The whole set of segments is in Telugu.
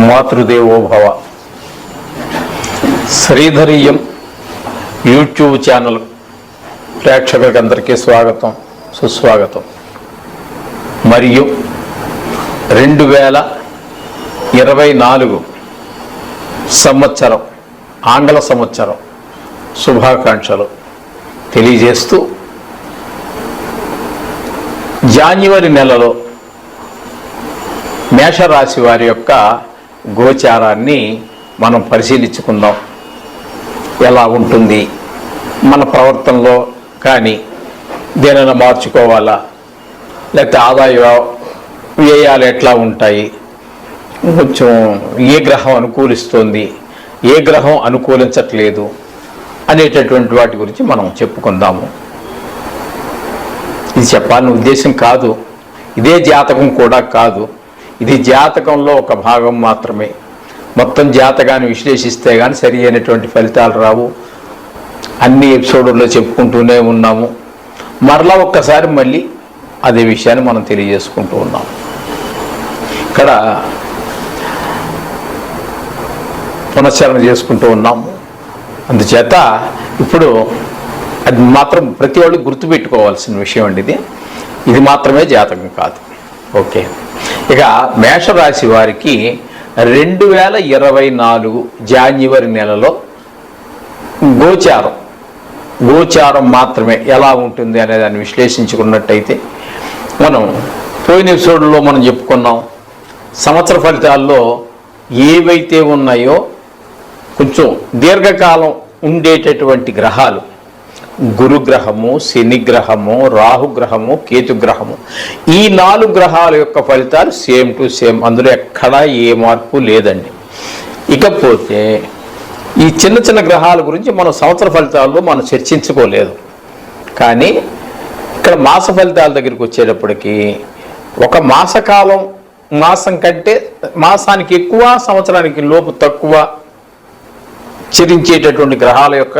మాతృదేవోభవ శ్రీధరీయం యూట్యూబ్ ఛానల్ ప్రేక్షకులకందరికీ స్వాగతం సుస్వాగతం. మరియు రెండు వేల ఇరవై నాలుగు సంవత్సరం ఆంగ్ల సంవత్సరం శుభాకాంక్షలు తెలియజేస్తూ జాన్యువరి నెలలో మేషరాశి వారి యొక్క గోచారాన్ని మనం పరిశీలించుకుందాం. ఎలా ఉంటుంది? మన ప్రవర్తనలో కానీ దేనైనా మార్చుకోవాలా? లేకపోతే ఆదాయ వ్యయాలు ఎట్లా ఉంటాయి? కొంచెం ఏ గ్రహం అనుకూలిస్తుంది? ఏ గ్రహం అనుకూలించట్లేదు? అనేటటువంటి వాటి గురించి మనం చెప్పుకుందాము. ఇది చెప్పాలని ఉద్దేశం కాదు. ఇదే జాతకం కూడా కాదు. ఇది జాతకంలో ఒక భాగం మాత్రమే. మొత్తం జాతకాన్ని విశ్లేషిస్తే కానీ సరి అయినటువంటి ఫలితాలు రావు. అన్ని ఎపిసోడ్లో చెప్పుకుంటూనే ఉన్నాము. మరలా ఒక్కసారి మళ్ళీ అదే విషయాన్ని మనం తెలియజేసుకుంటూ ఉన్నాం. ఇక్కడ పునశ్చరణ చేసుకుంటూ ఉన్నాము. అందుచేత ఇప్పుడు అది మాత్రం ప్రతి వాళ్ళు గుర్తుపెట్టుకోవాల్సిన విషయం అండి ఇది. ఇది మాత్రమే జాతకం కాదు. ఓకే. ఇక మేషరాశి వారికి రెండు వేల ఇరవై నాలుగు జాన్యువరి నెలలో గోచారం. గోచారం మాత్రమే ఎలా ఉంటుంది అనే దాన్ని విశ్లేషించుకున్నట్టయితే మనం పోయిన ఎపిసోడ్లో మనం చెప్పుకున్నాం. సంవత్సర ఫలితాల్లో ఏవైతే ఉన్నాయో కొంచెం దీర్ఘకాలం ఉండేటటువంటి గ్రహాలు గురుగ్రహము శనిగ్రహము రాహుగ్రహము కేతుగ్రహము. ఈ నాలుగు గ్రహాల యొక్క ఫలితాలు సేమ్ టు సేమ్. అందులో ఎక్కడా ఏ మార్పు లేదండి. ఇకపోతే ఈ చిన్న చిన్న గ్రహాల గురించి మనం సంవత్సర ఫలితాల్లో మనం చర్చించుకోలేదు. కానీ ఇక్కడ మాస ఫలితాల దగ్గరికి వచ్చేటప్పటికి ఒక మాసకాలం మాసం కంటే మాసానికి ఎక్కువ సంవత్సరానికి లోపు తక్కువ చరించేటటువంటి గ్రహాల యొక్క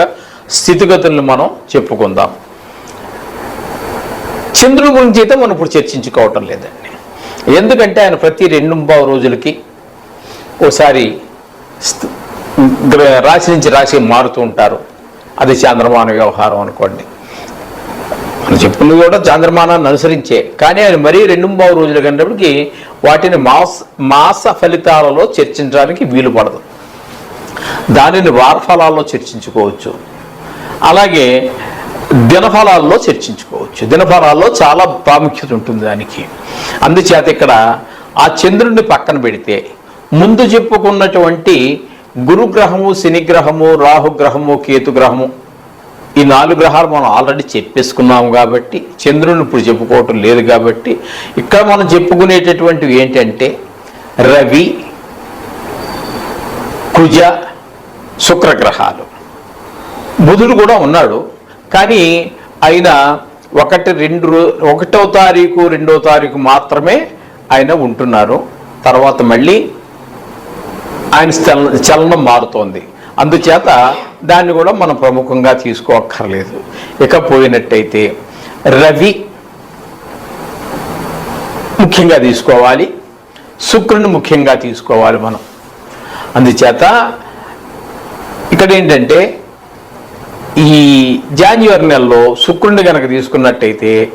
స్థితిగతులను మనం చెప్పుకుందాం. చంద్రుడి గురించి అయితే మనం ఇప్పుడు చర్చించుకోవటం లేదండి. ఎందుకంటే ఆయన ప్రతి రెండు పావు రోజులకి ఓసారి రాశి నుంచి రాశి మారుతూ ఉంటారు. అది చంద్రమాన వ్యవహారం అనుకోండి. మనం చెప్పుకున్నది కూడా చంద్రమానాన్ని అనుసరించే. కానీ ఆయన మరీ రెండు పావు రోజుల కన్నప్పటికీ వాటిని మాస మాస ఫలితాలలో చర్చించడానికి వీలు పడదు దానిని వారఫలాల్లో చర్చించుకోవచ్చు. అలాగే దినఫలాల్లో చర్చించుకోవచ్చు. దినఫలాల్లో చాలా ప్రాముఖ్యత ఉంటుంది దానికి. అందుచేత ఇక్కడ ఆ చంద్రుడిని పక్కన పెడితే ముందు చెప్పుకున్నటువంటి గురుగ్రహము శనిగ్రహము రాహుగ్రహము కేతుగ్రహము ఈ నాలుగు గ్రహాలు మనం ఆల్రెడీ చెప్పేసుకున్నాము కాబట్టి చంద్రుని ఇప్పుడు చెప్పుకోవటం లేదు కాబట్టి ఇక్కడ మనం చెప్పుకునేటటువంటివి ఏంటంటే రవి కుజ శుక్రగ్రహాలు. బుధుడు కూడా ఉన్నాడు. కానీ ఆయన ఒకటి రెండు ఒకటో తారీఖు రెండో తారీఖు మాత్రమే ఆయన ఉంటున్నారు. తర్వాత మళ్ళీ ఆయన చలన చలనం మారుతోంది. అందుచేత దాన్ని కూడా మనం ప్రముఖంగా తీసుకోక్కర్లేదు. ఇక పోయినట్టయితే రవి ముఖ్యంగా తీసుకోవాలి. శుక్రుని ముఖ్యంగా తీసుకోవాలి మనం. అందుచేత ఇక్కడ ఏంటంటే ఈ జాన్యువరి నెలలో శుక్రుడిని కనుక తీసుకున్నట్టయితే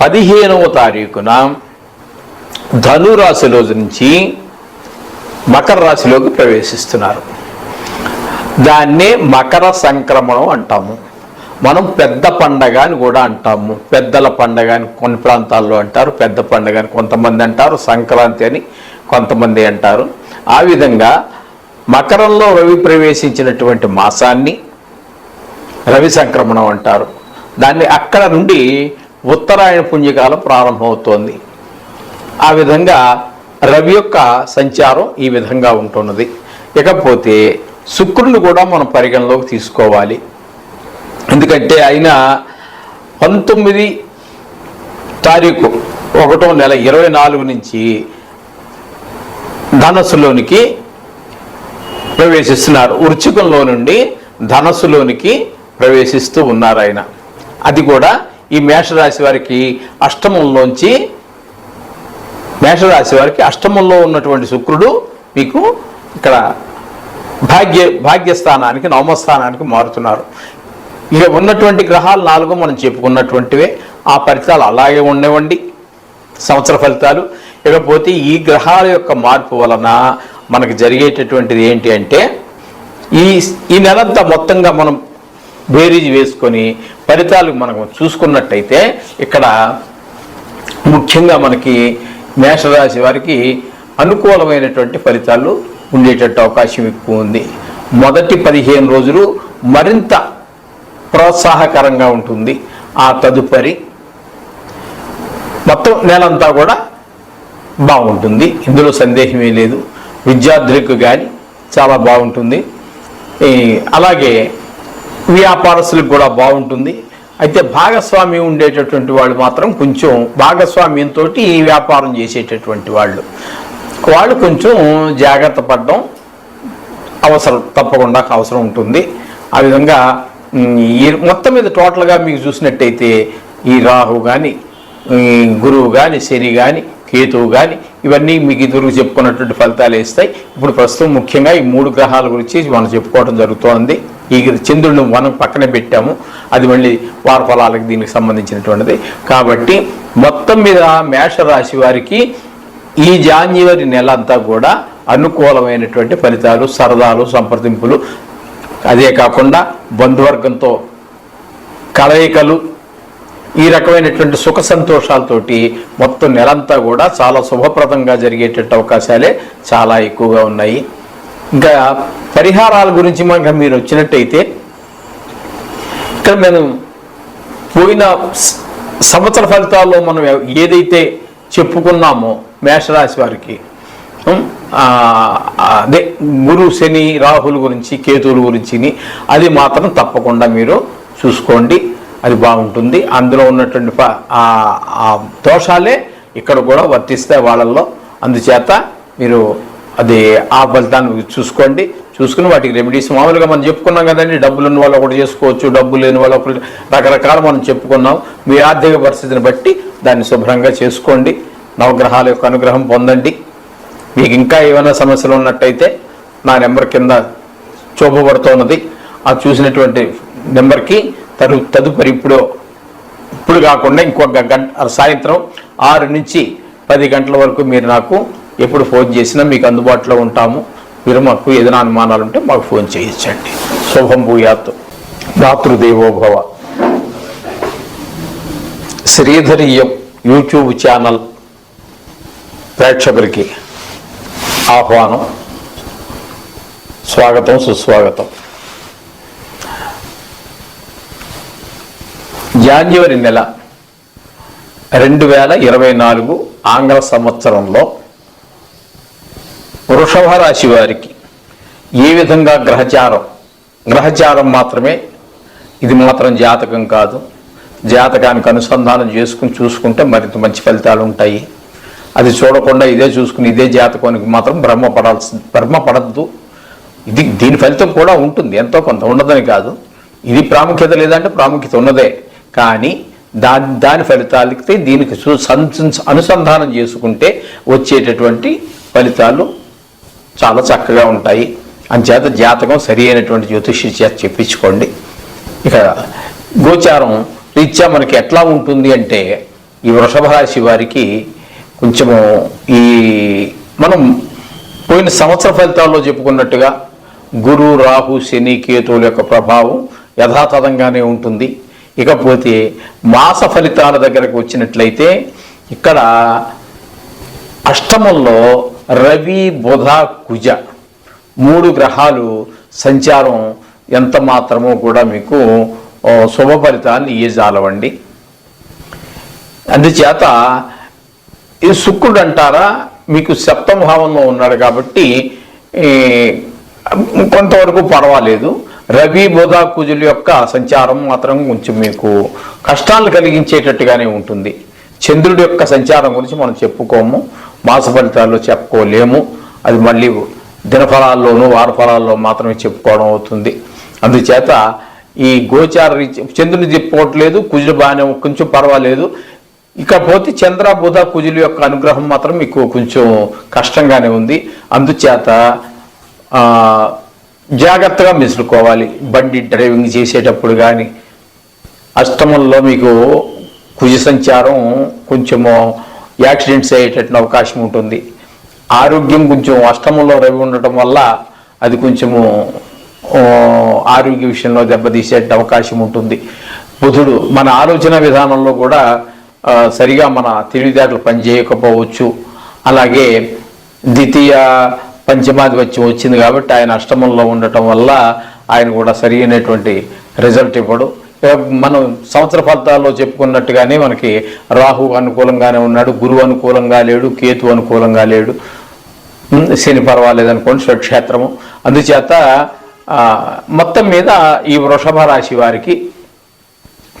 పదిహేనవ తారీఖున ధనురాశిలో నుంచి మకర రాశిలోకి ప్రవేశిస్తున్నారు. దాన్నే మకర సంక్రమణం అంటాము. మనం పెద్ద పండగ అని కూడా అంటాము. పెద్దల పండగ అని కొన్ని ప్రాంతాల్లో అంటారు పెద్ద పండగ అని కొంతమంది అంటారు సంక్రాంతి అని కొంతమంది అంటారు. ఆ విధంగా మకరంలో రవి ప్రవేశించినటువంటి మాసాన్ని రవి సంక్రమణం అంటారు. దాన్ని అక్కడ నుండి ఉత్తరాయణ పుణ్యకాలం ప్రారంభమవుతోంది. ఆ విధంగా రవి యొక్క సంచారం ఈ విధంగా ఉంటున్నది. ఇకపోతే శుక్రుని కూడా మనం పరిగణలోకి తీసుకోవాలి. ఎందుకంటే ఆయన పంతొమ్మిది తారీఖు ఒకటో నెల ఇరవై నాలుగు నుంచి ధనస్సులోనికి ప్రవేశిస్తున్నారు. వృచ్చికంలో నుండి ధనస్సులోనికి ప్రవేశిస్తూ ఉన్నారు ఆయన. అది కూడా ఈ మేషరాశి వారికి అష్టమంలోంచి మేషరాశి వారికి అష్టమంలో ఉన్నటువంటి శుక్రుడు మీకు ఇక్కడ భాగ్య భాగ్యస్థానానికి నవమస్థానానికి మారుతున్నారు. ఇక ఉన్నటువంటి గ్రహాలు నాలుగు మనం చెప్పుకున్నటువంటివే. ఆ ఫలితాలు అలాగే ఉండేవండి. సంవత్సర ఫలితాలు. ఇకపోతే ఈ గ్రహాల యొక్క మార్పు వలన మనకు జరిగేటటువంటిది ఏంటి అంటే ఈ ఈ నెలంతా మొత్తంగా మనం బేరీజ్ వేసుకొని ఫలితాలు మనం చూసుకున్నట్టయితే ఇక్కడ ముఖ్యంగా మనకి మేషరాశి వారికి అనుకూలమైనటువంటి ఫలితాలు ఉండేటట్టు అవకాశం ఎక్కువ ఉంది. మొదటి పదిహేను రోజులు మరింత ప్రోత్సాహకరంగా ఉంటుంది. ఆ తదుపరి మొత్తం నెలంతా కూడా బాగుంటుంది. ఇందులో సందేహమే లేదు. విద్యార్థులకు కానీ చాలా బాగుంటుంది. ఈ అలాగే వ్యాపారస్తులకు కూడా బాగుంటుంది. అయితే భాగస్వామ్యం ఉండేటటువంటి వాళ్ళు మాత్రం కొంచెం భాగస్వామ్యంతో ఈ వ్యాపారం చేసేటటువంటి వాళ్ళు. వాళ్ళు కొంచెం జాగ్రత్త పడడం అవసరం తప్పకుండా అవసరం ఉంటుంది. ఆ విధంగా ఈ మొత్తం మీద టోటల్గా మీకు చూసినట్టయితే ఈ రాహు కానీ గురువు కానీ శని కానీ కేతువు కానీ ఇవన్నీ మీకు ఇదివరకు చెప్పుకున్నటువంటి ఫలితాలు ఇస్తాయి. ఇప్పుడు ప్రస్తుతం ముఖ్యంగా ఈ మూడు గ్రహాల గురించి మనం చెప్పుకోవడం జరుగుతోంది. ఈ చంద్రుడిని మనం పక్కన పెట్టాము. అది మళ్ళీ వార ఫలాలకు దీనికి సంబంధించినటువంటిది. కాబట్టి మొత్తం మీద మేషరాశి వారికి ఈ జాన్యువరి నెల అంతా కూడా అనుకూలమైనటువంటి ఫలితాలు సరదాలు సంప్రదింపులు. అదే కాకుండా బంధువర్గంతో కలయికలు ఈ రకమైనటువంటి సుఖ సంతోషాలతోటి మొత్తం నెలంతా కూడా చాలా శుభప్రదంగా జరిగేటట్టు అవకాశాలే చాలా ఎక్కువగా ఉన్నాయి. ఇంకా పరిహారాల గురించి మనకు మీరు వచ్చినట్టయితే ఇక్కడ మేము పోయిన సంవత్సర ఫలితాల్లో మనం ఏదైతే చెప్పుకున్నామో మేషరాశి వారికి అదే గురు శని రాహుల్ గురించి కేతువుల గురించి అది మాత్రం తప్పకుండా మీరు చూసుకోండి. అది బాగుంటుంది. అందులో ఉన్నటువంటి ఆ- దోషాలే ఇక్కడ కూడా వర్తిస్తాయి వాళ్ళల్లో. అందుచేత మీరు అది ఆ ఫలితాన్ని చూసుకోండి. చూసుకుని వాటికి రెమెడీస్ మామూలుగా మనం చెప్పుకున్నాం కదండి డబ్బులు ఉన్న వాళ్ళు ఒకటి చేసుకోవచ్చు డబ్బు లేని వాళ్ళు ఒకటి రకరకాల మనం చెప్పుకున్నాం. మీ ఆర్థిక పరిస్థితిని బట్టి దాన్ని శుభ్రంగా చేసుకోండి. నవగ్రహాల యొక్క అనుగ్రహం పొందండి. మీకు ఇంకా ఏమైనా సమస్యలు ఉన్నట్టయితే నా నెంబర్ కింద చూపబడుతున్నది ఆ చూసినటువంటి నెంబర్కి తరు తదుపరి ఇప్పుడు ఇప్పుడు కాకుండా ఇంకొక గంట సాయంత్రం ఆరు నుంచి పది గంటల వరకు మీరు నాకు ఎప్పుడు ఫోన్ చేసినా మీకు అందుబాటులో ఉంటాము. మీరు మాకు ఏదైనా అనుమానాలు ఉంటే మాకు ఫోన్ చేయించండి. శుభం భూయాత్. మాతృదేవోభవ. శ్రీధరియం యూట్యూబ్ ఛానల్ ప్రేక్షకులకి ఆహ్వానం. స్వాగతం సుస్వాగతం. జాన్యువరి నెల రెండు వేల ఇరవై నాలుగు ఆంగ్ల సంవత్సరంలో వృషభ రాశి వారికి ఏ విధంగా గ్రహచారం? గ్రహచారం మాత్రమే ఇది మాత్రం జాతకం కాదు. జాతకానికి అనుసంధానం చేసుకుని చూసుకుంటే మరింత మంచి ఫలితాలు ఉంటాయి. అది చూడకుండా ఇదే చూసుకుని ఇదే జాతకానికి మాత్రం భ్రమపడాల్సి భ్రమపడద్దు ఇది దీని ఫలితం కూడా ఉంటుంది. ఎంతో కొంత ఉండదని కాదు. ఇది ప్రాముఖ్యత లేదంటే ప్రాముఖ్యత ఉన్నదే. కానీ దాని దాని ఫలితాలకి దీనికి అనుసంధానం చేసుకుంటే వచ్చేటటువంటి ఫలితాలు చాలా చక్కగా ఉంటాయి. అంచేత జాతకం సరి అయినటువంటి జ్యోతిష్య చేత చెప్పించుకోండి. ఇక గోచారం రీత్యా మనకి ఎట్లా ఉంటుంది అంటే ఈ వృషభ రాశి వారికి కొంచెము ఈ మనం పోయిన సంవత్సర ఫలితాల్లో చెప్పుకున్నట్టుగా గురు రాహు శని కేతువుల యొక్క ప్రభావం యథాతథంగానే ఉంటుంది. ఇకపోతే మాస ఫలితాల దగ్గరకు వచ్చినట్లయితే ఇక్కడ అష్టమంలో రవి బుధ కుజ మూడు గ్రహాలు సంచారం ఎంత మాత్రమో కూడా మీకు శుభ ఫలితాన్ని ఇయ్యజాలవండి. అందుచేత ఈ శుక్రుడు అంటారా మీకు సప్తమ భావంలో ఉన్నాడు కాబట్టి ఈ, కొంతవరకు పర్వాలేదు. రవి బుధ కుజుల యొక్క సంచారం మాత్రం కొంచెం మీకు కష్టాలు కలిగించేటట్టుగానే ఉంటుంది. చంద్రుడి యొక్క సంచారం గురించి మనం చెప్పుకోము. మాస ఫలితాల్లో చెప్పుకోలేము. అది మళ్ళీ దినఫలాల్లోనూ వార ఫలాల్లో మాత్రమే చెప్పుకోవడం అవుతుంది. అందుచేత ఈ గోచార చంద్రుని చెప్పుకోవట్లేదు కుజులు బాగానే కొంచెం పర్వాలేదు. ఇకపోతే చంద్ర బుధ కుజుల యొక్క అనుగ్రహం మాత్రం మీకు కొంచెం కష్టంగానే ఉంది. అందుచేత జాగ్రత్తగా మెసులుకోవాలి. బండి డ్రైవింగ్ చేసేటప్పుడు కానీ అష్టమంలో మీకు కుజ సంచారం కొంచెము యాక్సిడెంట్స్ అయ్యేటట్టు అవకాశం ఉంటుంది. ఆరోగ్యం కొంచెం అష్టమంలో రవి ఉండటం వల్ల అది కొంచెము ఆరోగ్య విషయంలో దెబ్బతీసే అవకాశం ఉంటుంది. బుధుడు మన ఆలోచన విధానంలో కూడా సరిగా మన తెలివితేటలు పనిచేయకపోవచ్చు. అలాగే ద్వితీయ పంచమాధిపత్యం వచ్చింది కాబట్టి ఆయన అష్టమంలో ఉండటం వల్ల ఆయన కూడా సరి అయినటువంటి రిజల్ట్ ఇవ్వడు. మనం సంవత్సర ఫలితాల్లో చెప్పుకున్నట్టుగానే మనకి రాహు అనుకూలంగానే ఉన్నాడు గురువు అనుకూలంగా లేడు కేతు అనుకూలంగా లేడు. శని పర్వాలేదు అనుకోండి స్వక్షేత్రము అందుచేత మొత్తం మీద ఈ వృషభ రాశి వారికి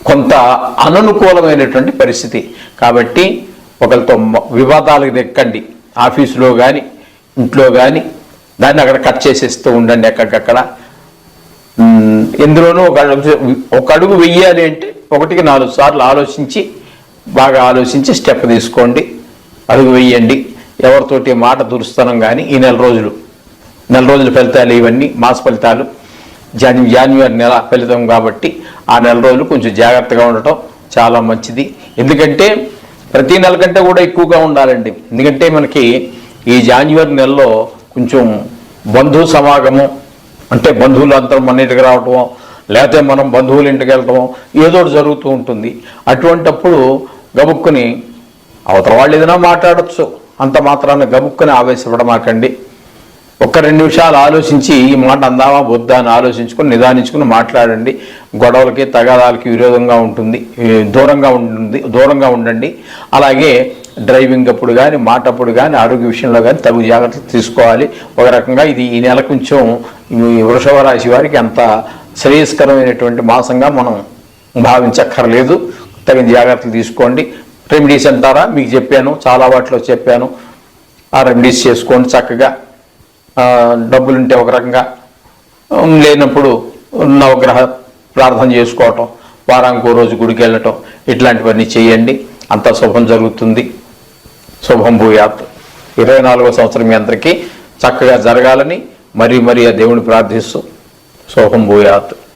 కొంత అననుకూలమైనటువంటి పరిస్థితి. కాబట్టి ఒకరితో వివాదాలకు దెక్కండి ఆఫీసులో కానీ ఇంట్లో కానీ దాన్ని అక్కడ కట్ చేసేస్తూ ఉండండి ఎక్కడికక్కడ. ఎందులోనూ ఒక అడుగు ఒక అడుగు వెయ్యాలి అంటే ఒకటికి నాలుగు సార్లు ఆలోచించి బాగా ఆలోచించి స్టెప్ తీసుకోండి. అడుగు వెయ్యండి. ఎవరితోటి మాట దురుస్తానం కానీ ఈ నెల రోజులు. నెల రోజుల ఫలితాలు ఇవన్నీ మాస ఫలితాలు. జాన్ జాన్యువరి నెల ఫలితం కాబట్టి ఆ నెల రోజులు కొంచెం జాగ్రత్తగా ఉండటం చాలా మంచిది. ఎందుకంటే ప్రతి నెల కంటే కూడా ఎక్కువగా ఉండాలండి. ఎందుకంటే మనకి ఈ జాన్యువరి నెలలో కొంచెం బంధు సమాగమం అంటే బంధువులు అందరం మన ఇంటికి రావటం లేకపోతే మనం బంధువుల ఇంటికి వెళ్ళటం ఏదో ఒకటి జరుగుతూ ఉంటుంది. అటువంటప్పుడు గబుక్కుని అవతల వాళ్ళు ఏదైనా మాట్లాడచ్చు. అంత మాత్రాన గబుక్కుని ఆవేశపడమాకండి. ఒక్క రెండు నిమిషాలు ఆలోచించి ఈ మాట అందామా వద్దా అని ఆలోచించుకొని నిదానించుకుని మాట్లాడండి. గొడవలకి తగాదాలకి విరోధంగా ఉంటుంది దూరంగా ఉంటుంది దూరంగా ఉండండి. అలాగే డ్రైవింగ్ అప్పుడు కానీ మాటప్పుడు కానీ ఆరోగ్య విషయంలో కానీ తగు జాగ్రత్తలు తీసుకోవాలి. ఒక రకంగా ఇది ఈ నెల కొంచెం వృషభ రాశి వారికి అంత శ్రేయస్కరమైనటువంటి మాసంగా మనం భావించక్కర్లేదు. తగిన జాగ్రత్తలు తీసుకోండి. రెమెడీస్ అంటారా? మీకు చెప్పాను చాలా వాటిలో చెప్పాను. ఆ రెమెడీస్ చేసుకోండి చక్కగా. డబ్బులుంటే ఒక రకంగా. లేనప్పుడు నవగ్రహ ప్రార్థన చేసుకోవటం వారానికి ఓ రోజు గుడికి వెళ్ళటం ఇట్లాంటివన్నీ చేయండి. అంతా శుభం జరుగుతుంది. శుభం భూయాత్. ఇరవై నాలుగో సంవత్సరం మీ అందరికీ చక్కగా జరగాలని మరీ మరీ ఆ దేవుని ప్రార్థిస్తూ శుభం భూయాత్.